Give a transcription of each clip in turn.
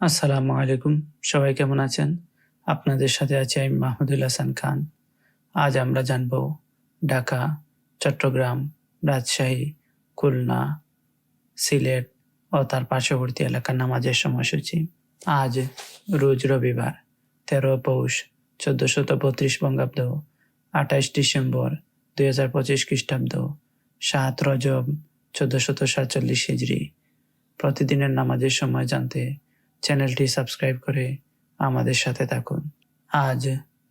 আসসালামু আলাইকুম। সবাই কেমন আছেন? আপনাদের সাথে আছি আমি মাহমুদুল হাসান খান। আজ আমরা জানব ঢাকা, চট্টগ্রাম, রাজশাহী, খুলনা, সিলেট ও তার পার্শ্ববর্তী এলাকার নামাজের সময়সূচি। আজ রোজ রবিবার, তেরো পৌষ, চোদ্দশত বত্রিশ বঙ্গাব্দ, আঠাইশ ডিসেম্বর দুই হাজার পঁচিশ খ্রিস্টাব্দ, সাত রজব, চোদ্দশত সাতচল্লিশ হিজড়ি। প্রতিদিনের নামাজের সময় জানতে চ্যানেলটি সাবস্ক্রাইব করে আমাদের সাথে থাকুন। আজ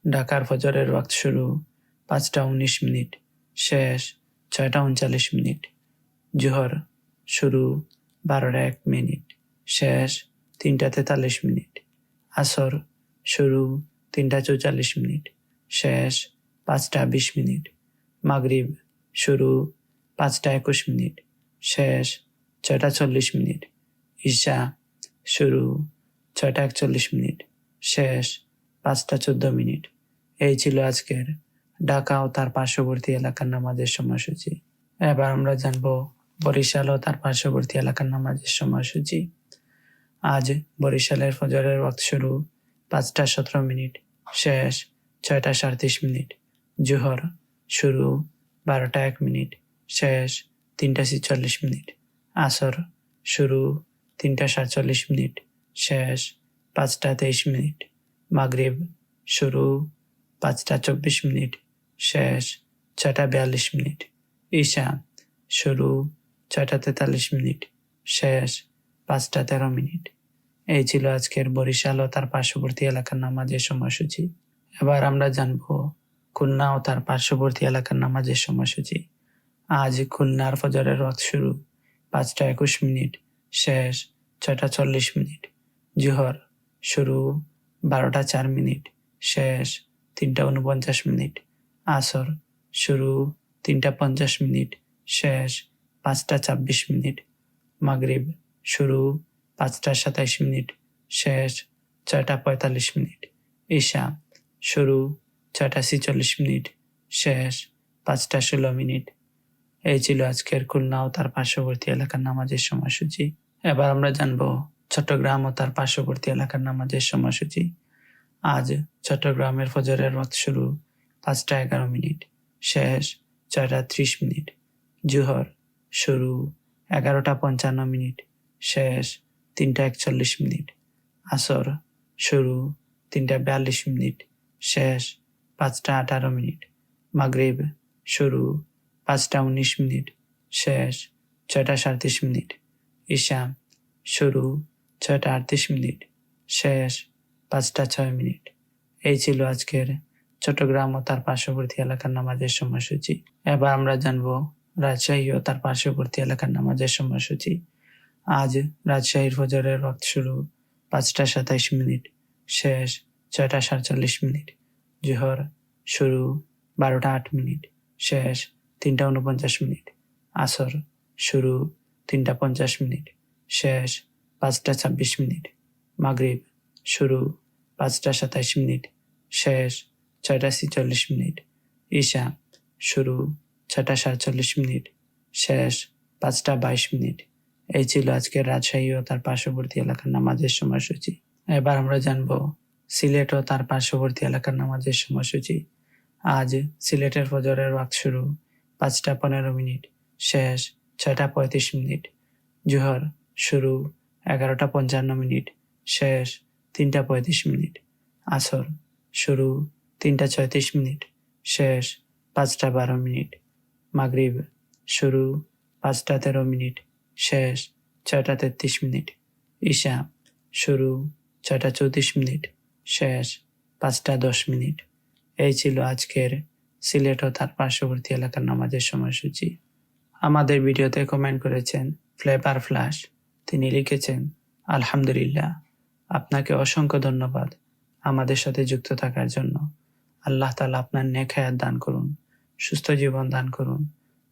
ঢাকার ফজরের ওয়াক্ত শুরু, পাঁচটা উনিশ মিনিট, শেষ ছয়টা উনচাল্লিশ মিনিট। জোহর শুরু বারোটা এক মিনিট, শেষ তিনটা তেতাল্লিশ মিনিট। আসর শুরু তিনটা চৌচল্লিশ মিনিট, শেষ পাঁচটা বিশ মিনিট। মাগরিব শুরু পাঁচটা একুশ মিনিট, শেষ ছয়টা চল্লিশ মিনিট। ঈশা শুরু, ছয়টা একচল্লিশ মিনিট, শেষ পাঁচটা চোদ্দ মিনিট। এই ছিল আজকের ঢাকা ও তার পার্শ্ববর্তী এলাকার নামাজের সময়সূচি। এবার আমরা জানব বরিশাল ও তার পার্শ্ববর্তী এলাকার নামাজের সময়সূচি। আজ বরিশালের ফজরের ওয়াক্ত শুরু, পাঁচটা সতেরো মিনিট, শেষ ছয়টা সাঁত্রিশ মিনিট। জোহর শুরু, বারোটা এক মিনিট, শেষ তিনটা ছিচল্লিশ মিনিট। আসর শুরু তিনটা সাতচল্লিশ মিনিট, শেষ পাঁচটা তেইশ মিনিট, মাগরিব শুরু পাঁচটা চব্বিশ মিনিট, শেষ ছয়টা বিয়াল্লিশ মিনিট, ঈশা শুরু ছয়টা তেতাল্লিশ মিনিট, শেষ পাঁচটা তেরো মিনিট। এই ছিল আজকের বরিশাল ও তার পার্শ্ববর্তী এলাকার নামাজের সময়সূচি। এবার আমরা জানব খুলনা ও তার পার্শ্ববর্তী এলাকার নামাজের সময়সূচি। আজ খুলনার ফজরের রথ শুরু, পাঁচটা একুশ মিনিট শেষ, ছয়টা চল্লিশ মিনিট। জোহর, শুরু, বারোটা চার মিনিট। শেষ, তিনটা উনপঞ্চাশ মিনিট। আসর, শুরু, তিনটা পঞ্চাশ মিনিট। শেষ, পাঁচটা ছাব্বিশ মিনিট। মাগরিব, শুরু, পাঁচটা সাতাইশ মিনিট। শেষ, ছয়টা পঁয়তাল্লিশ মিনিট। ঈশা, শুরু, ছয়টা ছিচল্লিশ মিনিট। শেষ, পাঁচটা ষোলো মিনিট। এই ছিল আজকের খুলনা ও তার পার্শ্ববর্তী এলাকার নামাজের সময়সূচি। এবার আমরা জানব চট্টগ্রাম ও তার পার্শ্ববর্তী এলাকার নামাজের সময়সূচি। আজ চট্টগ্রামের ফজরের রথ শুরু পাঁচটা এগারো মিনিট, শেষ ছয়টা ত্রিশ মিনিট, জোহর শুরু এগারোটা পঞ্চান্ন মিনিট, শেষ তিনটা একচল্লিশ মিনিট, আসর শুরু তিনটা বিয়াল্লিশ মিনিট, শেষ পাঁচটা আঠারো মিনিট, মাগরিব শুরু পাঁচটা উনিশ মিনিট, শেষ ছয়টা সাঁত্রিশ মিনিট ঈশা, শুরু ছয়টা আটত্রিশ মিনিট, শেষ পাঁচটা ছয় মিনিট। এই ছিল আজকের চট্টগ্রাম ও তার পার্শ্ববর্তী এলাকার নামাজের সময়সূচি। এবার আমরা জানব রাজশাহী ও তার পার্শ্ববর্তী এলাকার নামাজের সময়সূচি। আজ রাজশাহীর ফজরের রক্ত শুরু পাঁচটা সাতাইশ মিনিট, শেষ ছয়টা সাতচল্লিশ মিনিট। জোহর শুরু বারোটা আট মিনিট, শেষ তিনটা উনপঞ্চাশ মিনিট। আসর শুরু তিনটা পঞ্চাশ মিনিট, শেষ পাঁচটা ছাব্বিশ মিনিট, মাগরিব শুরু পাঁচটা সাতাইশ মিনিট, শেষ ছয়টা ছিচল্লিশ মিনিট, ঈশা শুরু ছয়টা সাতচল্লিশ মিনিট, শেষ পাঁচটা বাইশ মিনিট। এই ছিল আজকের রাজশাহী ও তার পার্শ্ববর্তী এলাকার নামাজের সময়সূচি। এবার আমরা জানব সিলেট ও তার পার্শ্ববর্তী এলাকার নামাজের সময়সূচি। আজ সিলেটের ফজরের ওয়াক্ত শুরু, পাঁচটা পনেরো মিনিট, শেষ ছয়টা পঁয়ত্রিশ মিনিট। জোহর শুরু এগারোটা পঞ্চান্ন মিনিট। শেষ তিনটা পঁয়ত্রিশ মিনিট। আসর শুরু তিনটা ছয়ত্রিশ মিনিট। শেষ পাঁচটা বারো মিনিট। মাগরিব শুরু পাঁচটা তেরো মিনিট। শেষ ছয়টা তেত্রিশ মিনিট। ঈশা শুরু ছয়টা চৌত্রিশ মিনিট। শেষ পাঁচটা দশ মিনিট। এই ছিল আজকের সিলেট ও তার পার্শ্ববর্তী এলাকার নামাজের সময়সূচি। আমাদের ভিডিওতে কমেন্ট করেছেন ফ্লেভার ফ্লাশ তিনি লিখেছেন, আলহামদুলিল্লাহ, আপনাকে অসংখ্য ধন্যবাদ আমাদের সাথে যুক্ত থাকার জন্য। আল্লাহ তালা আপনার নেখায়াত দান করুন, সুস্থ জীবন দান করুন,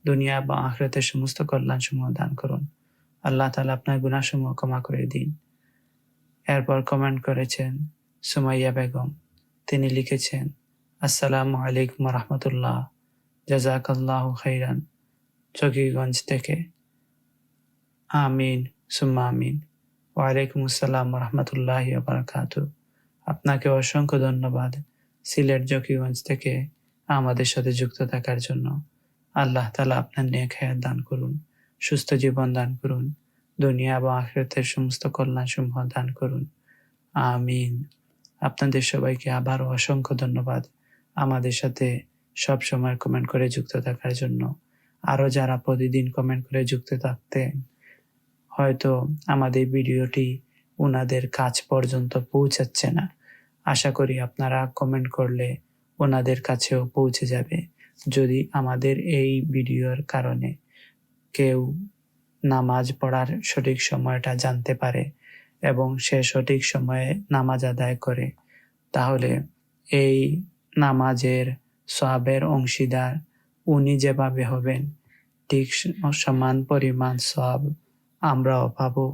দুনিয়া বা আখরাতের সমস্ত কল্যাণ সমূহ দান করুন। আল্লাহ তালা আপনার গুণাসমূহ ক্ষমা করে দিন। এরপর কমেন্ট করেছেন সুমাইয়া বেগম। তিনি লিখেছেন, আসসালামু আলাইকুম রহমতুল্লাহ। জাজাকাল্লাহ খাইরান। চকিগঞ্জ থেকে। আমিন, সুম্মা আমিন। ওয়ালাইকুম আসসালাম রহমতুল্লাহ বারাকাতু আপনাকে অসংখ্য ধন্যবাদ সিলেট জকিগঞ্জ থেকে আমাদের সাথে যুক্ত থাকার জন্য। আল্লাহ তালা আপনার নেক হায়াত দান করুন, সুস্থ জীবন দান করুন, দুনিয়া এবং আখেরাতের সমস্ত কল্যাণ সমূহ দান করুন। আমিন। আপনাদের সবাইকে আবারও অসংখ্য ধন্যবাদ আমাদের সাথে সব সময় কমেন্ট করে যুক্ত থাকার জন্য। আরও যারা প্রতিদিন কমেন্ট করে যুক্ত থাকতেন, হয়তো আমাদের ভিডিওটি ওনাদের কাছ পর্যন্ত পৌঁছাচ্ছে না। আশা করি আপনারা কমেন্ট করলে ওনাদের কাছেও পৌঁছে যাবে। যদি আমাদের এই ভিডিওর কারণে কেউ নামাজ পড়ার সঠিক সময়টা জানতে পারে এবং সে সঠিক সময়ে নামাজ আদায় করে, তাহলে এই নামাজের সবের অংশীদার উনি যেভাবে হবেন, ঠিক সমান পরিমাণ সব আমরাও পাবো।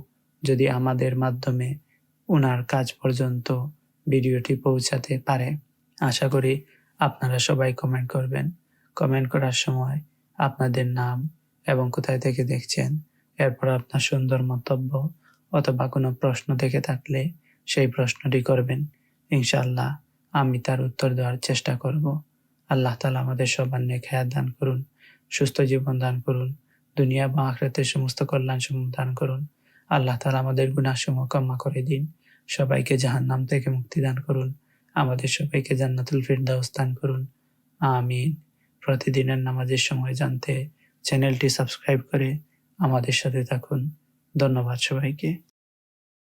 যদি আমাদের মাধ্যমে ওনার কাজ পর্যন্ত ভিডিওটি পৌঁছাতে পারে, আশা করি আপনারা সবাই কমেন্ট করবেন। কমেন্ট করার সময় আপনাদের নাম এবং কোথায় থেকে দেখছেন, এরপর আপনার সুন্দর মন্তব্য অথবা কোনো প্রশ্ন থেকে থাকলে সেই প্রশ্নটি করবেন। ইনশাল্লাহ আমি তার উত্তর দেওয়ার চেষ্টা করব। আল্লাহ তালা আমাদের সবার নেক হায়াত দান করুন, সুস্থ জীবন দান করুন, দুনিয়া বা আখরাতের সমস্ত কল্যাণ সমূহ দান করুন। আল্লাহ তালা আমাদের গুণাসমূহ ক্ষমা করে দিন, সবাইকে জাহান নাম থেকে মুক্তি দান করুন, আমাদের সবাইকে জান্নাতুল ফিরদাউস দান করুন। আমিন। প্রতিদিনের নামাজের সময় জানতে চ্যানেলটি সাবস্ক্রাইব করে আমাদের সাথে থাকুন। ধন্যবাদ সবাইকে।